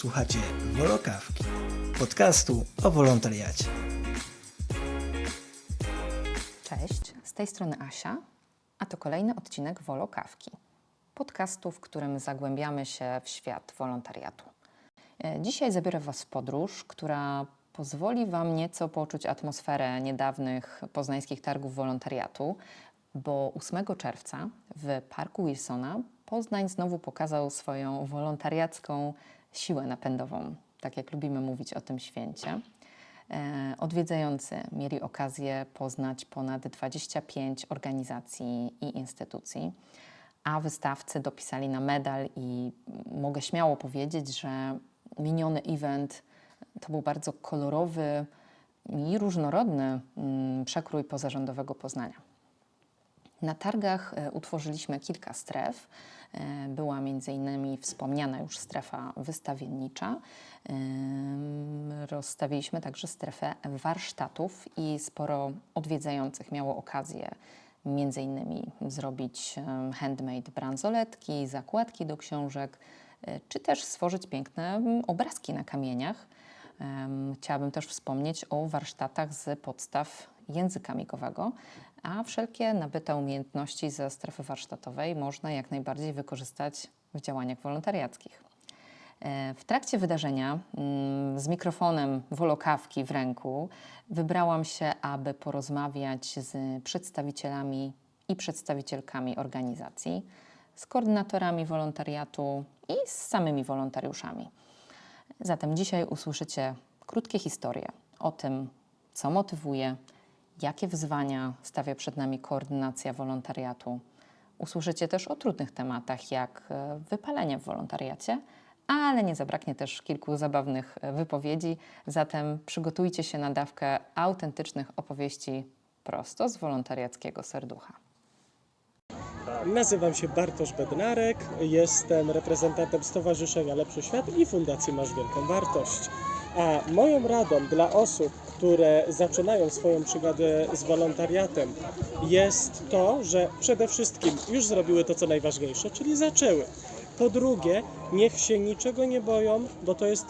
Słuchacie Wolokawki, podcastu o wolontariacie. Cześć, z tej strony Asia, a to kolejny odcinek Wolokawki, podcastu, w którym zagłębiamy się w świat wolontariatu. E, Dzisiaj zabiorę Was w podróż, która pozwoli Wam nieco poczuć atmosferę niedawnych poznańskich targów wolontariatu, bo 8 czerwca w Parku Wilsona Poznań znowu pokazał swoją wolontariacką siłę napędową, tak jak lubimy mówić o tym święcie. E, Odwiedzający mieli okazję poznać ponad 25 organizacji i instytucji, a wystawcy dopisali na medal i mogę śmiało powiedzieć, że miniony event to był bardzo kolorowy i różnorodny mm, przekrój pozarządowego Poznania. Na targach e, utworzyliśmy kilka stref. E, Była m.in. wspomniana już strefa wystawiennicza. Em, Rozstawiliśmy także strefę warsztatów i sporo odwiedzających miało okazję między innymi zrobić handmade bransoletki, zakładki do książek, e, czy też stworzyć piękne obrazki na kamieniach. Chciałabym też wspomnieć o warsztatach z podstaw języka migowego, a wszelkie nabyte umiejętności ze strefy warsztatowej można jak najbardziej wykorzystać w działaniach wolontariackich. E, W trakcie wydarzenia mm, z mikrofonem wolokawki w ręku wybrałam się, aby porozmawiać z przedstawicielami i przedstawicielkami organizacji, z koordynatorami wolontariatu i z samymi wolontariuszami. Zatem dzisiaj usłyszycie krótkie historie o tym, co motywuje, jakie wyzwania stawia przed nami koordynacja wolontariatu. Usłyszycie też o trudnych tematach, jak e, wypalenie w wolontariacie, ale nie zabraknie też kilku zabawnych e, wypowiedzi. Zatem przygotujcie się na dawkę autentycznych opowieści prosto z wolontariackiego serducha. Nazywam się Bartosz Bednarek, jestem reprezentantem Stowarzyszenia Lepszy Świat i Fundacji Masz Wielką Wartość. A moją radą dla osób, które zaczynają swoją przygodę z wolontariatem jest to, że przede wszystkim już zrobiły to, co najważniejsze, czyli zaczęły. Po drugie, niech się niczego nie boją, bo to jest,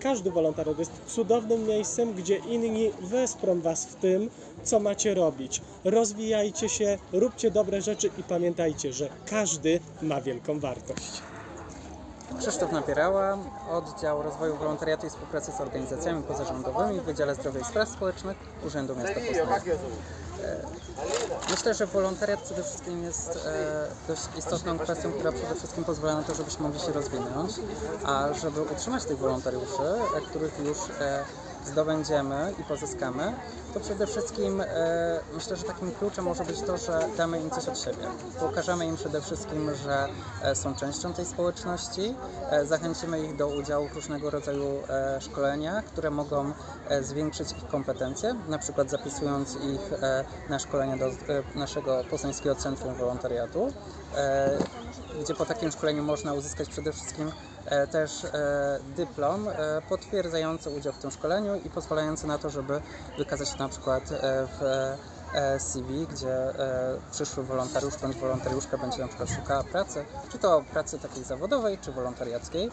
każdy wolontariat jest cudownym miejscem, gdzie inni wesprą Was w tym, co macie robić. Rozwijajcie się, róbcie dobre rzeczy i pamiętajcie, że każdy ma wielką wartość. Krzysztof Napierała, oddział rozwoju wolontariatu i współpracy z organizacjami pozarządowymi w Wydziale Zdrowia i Spraw Społecznych Urzędu Miasta Poznania. E, Myślę, że wolontariat przede wszystkim jest e, dość istotną kwestią, która przede wszystkim pozwala na to, żebyśmy mogli się rozwinąć, a żeby utrzymać tych wolontariuszy, e, których już zdobędziemy i pozyskamy, to przede wszystkim e, myślę, że takim kluczem może być to, że damy im coś od siebie. Pokażemy im przede wszystkim, że e, są częścią tej społeczności, e, zachęcimy ich do udziału w różnego rodzaju e, szkoleniach, które mogą e, zwiększyć ich kompetencje, na przykład zapisując ich e, na szkolenia do e, naszego Poznańskiego Centrum Wolontariatu, e, gdzie po takim szkoleniu można uzyskać przede wszystkim też e, dyplom e, potwierdzający udział w tym szkoleniu i pozwalający na to, żeby wykazać się na przykład e, w e, CV, gdzie e, przyszły wolontariusz bądź wolontariuszka będzie na przykład szukała pracy, czy to pracy takiej zawodowej, czy wolontariackiej.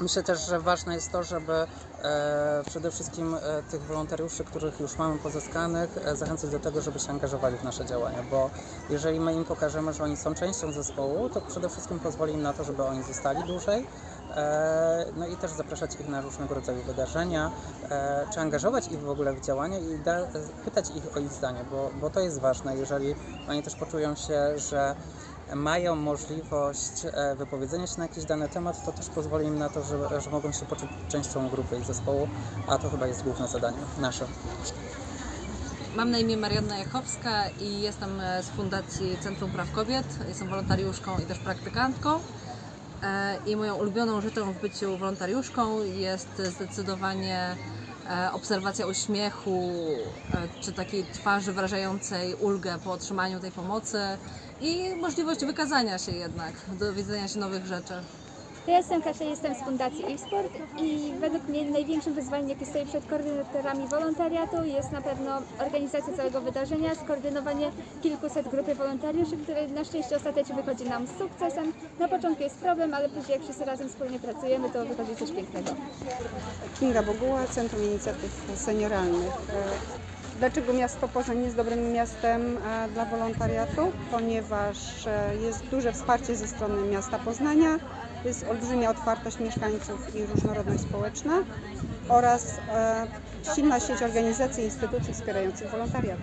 Myślę też, że ważne jest to, żeby e, przede wszystkim e, tych wolontariuszy, których już mamy pozyskanych, e, zachęcać do tego, żeby się angażowali w nasze działania, bo jeżeli my im pokażemy, że oni są częścią zespołu, to przede wszystkim pozwoli im na to, żeby oni zostali dłużej. No i też zapraszać ich na różnego rodzaju wydarzenia, czy angażować ich w ogóle w działania i da, pytać ich o ich zdanie, bo, bo to jest ważne, jeżeli oni też poczują się, że mają możliwość e, wypowiedzenia się na jakiś dany temat, to też pozwoli im na to, że, że mogą się poczuć częścią grupy i zespołu, a to chyba jest główne zadanie nasze. Mam na imię Marianna Jachowska i jestem e, z Fundacji Centrum Praw Kobiet. Jestem wolontariuszką i też praktykantką. E, I moją ulubioną rzeczą w byciu wolontariuszką jest zdecydowanie obserwacja uśmiechu, e, czy takiej twarzy wyrażającej ulgę po otrzymaniu tej pomocy i możliwość wykazania się jednak, dowiedzenia się nowych rzeczy. Ja jestem Kasia, jestem z Fundacji e-sport i według mnie największym wyzwaniem, jakie stoi przed koordynatorami wolontariatu jest na pewno organizacja całego wydarzenia, skoordynowanie kilkuset grupy wolontariuszy, które na szczęście ostatecznie wychodzi nam z sukcesem. Na początku jest problem, ale później jak wszyscy razem wspólnie pracujemy, to wychodzi coś pięknego. Kinga Boguła, Centrum Inicjatyw Senioralnych. Dlaczego miasto Poznań jest dobrym miastem e, dla wolontariatu? Ponieważ e, jest duże wsparcie ze strony miasta Poznania, jest olbrzymia otwartość mieszkańców i różnorodność społeczna oraz e, silna sieć organizacji i instytucji wspierających wolontariat.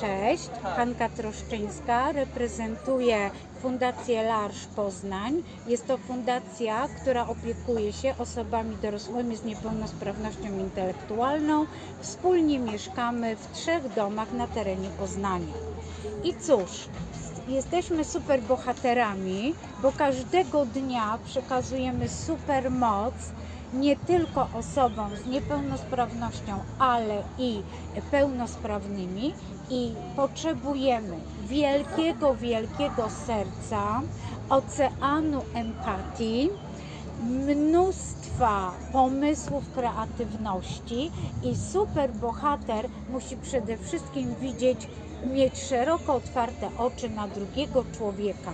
Cześć, Hanka Troszczyńska, reprezentuję Fundację Larsz Poznań. Jest to fundacja, która opiekuje się osobami dorosłymi z niepełnosprawnością intelektualną. Wspólnie mieszkamy w trzech domach na terenie Poznania. I cóż, jesteśmy super bohaterami, bo każdego dnia przekazujemy super moc nie tylko osobom z niepełnosprawnością, ale i pełnosprawnymi i potrzebujemy wielkiego, wielkiego serca, oceanu empatii, mnóstwa pomysłów, kreatywności i super bohater musi przede wszystkim widzieć, mieć szeroko otwarte oczy na drugiego człowieka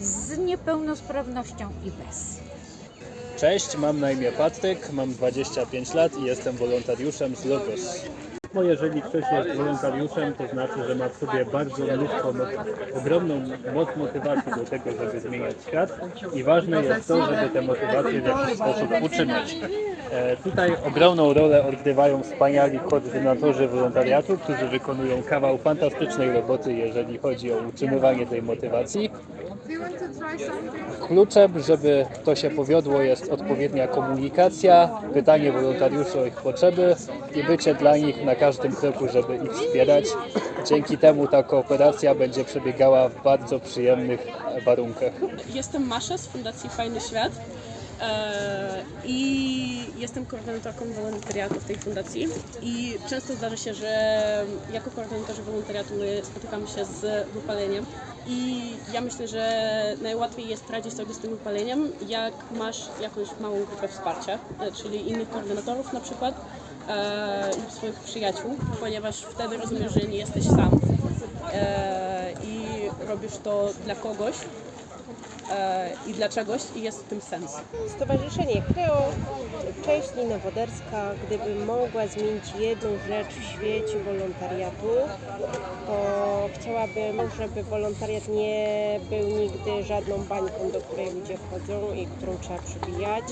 z niepełnosprawnością i bez. Cześć, mam na imię Patryk, mam 25 lat i jestem wolontariuszem z Logos. Bo jeżeli ktoś jest wolontariuszem, to znaczy, że ma w sobie bardzo mnóstwo, ogromną moc motywacji do tego, żeby zmieniać świat i ważne jest to, żeby tę motywację w jakiś sposób utrzymać. E, tutaj ogromną rolę odgrywają wspaniali koordynatorzy wolontariatu, którzy wykonują kawał fantastycznej roboty, jeżeli chodzi o utrzymywanie tej motywacji. Kluczem, żeby to się powiodło, jest odpowiednia komunikacja, pytanie wolontariuszy o ich potrzeby i bycie dla nich na każdym kroku, żeby ich wspierać. Dzięki temu ta kooperacja będzie przebiegała w bardzo przyjemnych warunkach. Jestem Masza z Fundacji Fajny Świat e, i jestem koordynatorką wolontariatu w tej fundacji i często zdarza się, że jako koordynatorzy wolontariatu my spotykamy się z wypaleniem i ja myślę, że najłatwiej jest radzić sobie z tym wypaleniem, jak masz jakąś małą grupę wsparcia, e, czyli innych koordynatorów na przykład e, lub swoich przyjaciół, ponieważ wtedy rozumiesz, że nie jesteś sam e, i robisz to dla kogoś, e, i dla czegoś i jest w tym sens. Stowarzyszenie Kreo, cześć Nina Woderska. Gdybym mogła zmienić jedną rzecz w świecie wolontariatu, chciałabym, żeby wolontariat nie był nigdy żadną bańką, do której ludzie wchodzą i którą trzeba przybijać,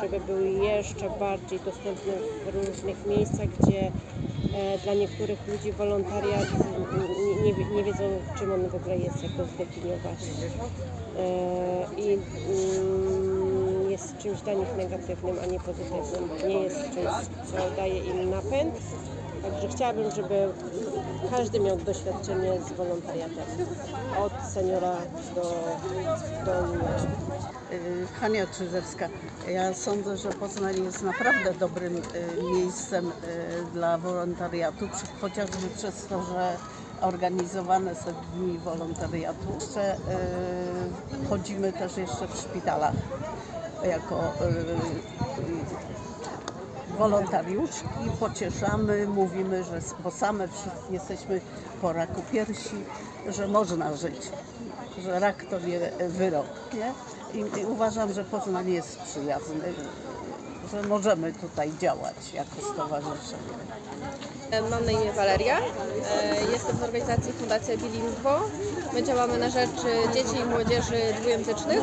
żeby był jeszcze bardziej dostępny w różnych miejscach, gdzie e, dla niektórych ludzi wolontariat nie, nie, nie wiedzą, czym on w ogóle jest, jak go zdefiniować. E, I mm, jest czymś dla nich negatywnym, a nie pozytywnym. Nie jest czymś, co daje im napęd. Także chciałabym, żeby każdy miał doświadczenie z wolontariatem. Od seniora do, do Y, Hania Czyżewska. Ja sądzę, że Poznań jest naprawdę dobrym y, miejscem y, dla wolontariatu, chociażby przez to, że organizowane są dni wolontariatu. Jeszcze y, chodzimy też jeszcze w szpitalach jako y, wolontariuszki, pocieszamy, mówimy, że bo same wszyscy jesteśmy po raku piersi, że można żyć, że rak to nie wyrok, nie? I, I uważam, że Poznań jest przyjazny, że możemy tutaj działać jako stowarzyszenie. Mam na imię Waleria. E, Jestem z organizacji Fundacja Bilingwo. My działamy na rzecz dzieci i młodzieży dwujęzycznych.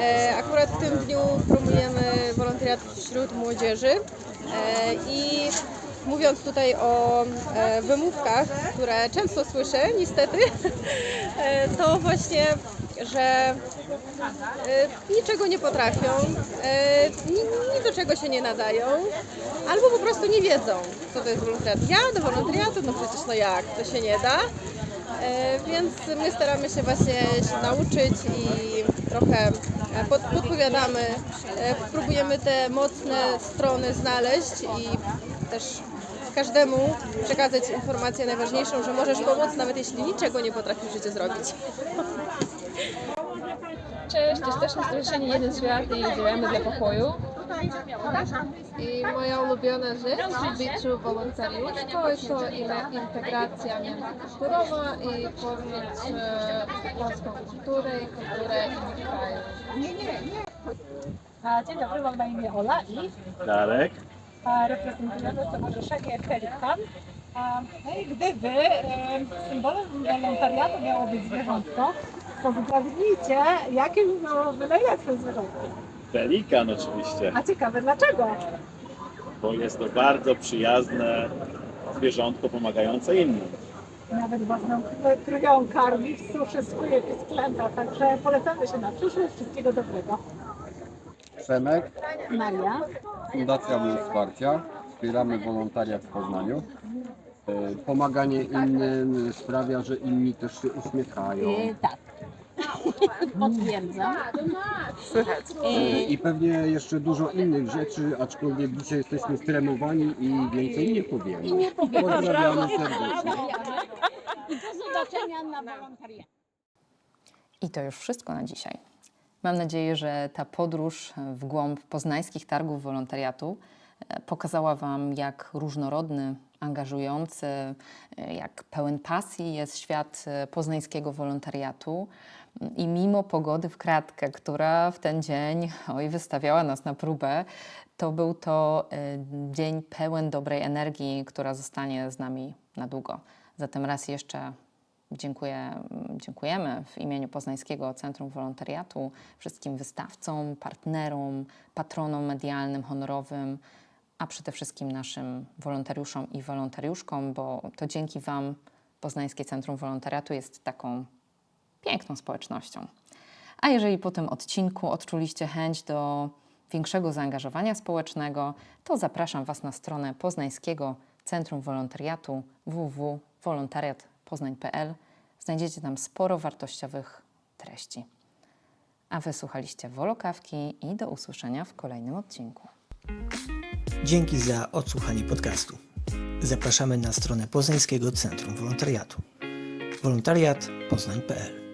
E, Akurat w tym dniu promujemy wolontariat wśród młodzieży E, i mówiąc tutaj o e, wymówkach, które często słyszę niestety, e, to właśnie, że e, niczego nie potrafią, e, ni, ni do czego się nie nadają, albo po prostu nie wiedzą, co to jest wolontariat. Ja do wolontariatu, no przecież no jak, to się nie da. E, Więc my staramy się właśnie się nauczyć i trochę pod, podpowiadamy, e, próbujemy te mocne strony znaleźć i też każdemu przekazać informację najważniejszą, że możesz pomóc, nawet jeśli niczego nie potrafisz w życiu zrobić. Cześć, jesteśmy Stowarzyszenie Jeden Świat i działamy dla pokoju. I moja ulubiona rzecz w byciu wolontariuszką jest to integracja międzykulturowa i e, polską kulturę i kulturę innych krajów. A, Dzień dobry, mam na imię Ola i Darek. a, reprezentujemy Stowarzyszenie Pelikan. A, No i gdyby e, symbolem wolontariatu miało być zwierzątko, to zgadnijcie, jakie by byłoby najlepsze zwierzątko. Pelikan oczywiście, A ciekawe dlaczego? bo jest to bardzo przyjazne zwierzątko pomagające innym. Nawet własną krwią karmi, suszy, skuje pisklęta, także polecamy się na przyszłość. Wszystkiego dobrego. Przemek, Maria. Fundacja Mój Wsparcia. Wspieramy wolontariat w Poznaniu. E, Pomaganie innym sprawia, że inni też się uśmiechają. tak. Potwierdzam. E, I pewnie jeszcze dużo innych rzeczy, aczkolwiek dzisiaj jesteśmy stremowani i więcej nie powiemy. I nie powiem. Pozdrawiamy serdecznie. I do zobaczenia na wolontariacie. I to już wszystko na dzisiaj. Mam nadzieję, że ta podróż w głąb poznańskich targów wolontariatu pokazała Wam, jak różnorodny, angażujący, jak pełen pasji jest świat e, poznańskiego wolontariatu. I mimo pogody w kratkę, która w ten dzień oj, wystawiała nas na próbę, to był to e, dzień pełen dobrej energii, która zostanie z nami na długo. Zatem raz jeszcze Dziękuję, dziękujemy w imieniu Poznańskiego Centrum Wolontariatu wszystkim wystawcom, partnerom, patronom medialnym, honorowym, a przede wszystkim naszym wolontariuszom i wolontariuszkom, bo to dzięki Wam Poznańskie Centrum Wolontariatu jest taką piękną społecznością. A jeżeli po tym odcinku odczuliście chęć do większego zaangażowania społecznego, to zapraszam Was na stronę Poznańskiego Centrum Wolontariatu www.wolontariatpoznań.pl. Znajdziecie tam sporo wartościowych treści. A wysłuchaliście Wolokawki i do usłyszenia w kolejnym odcinku. Dzięki za odsłuchanie podcastu. Zapraszamy na stronę Poznańskiego Centrum Wolontariatu. wolontariatpoznań.pl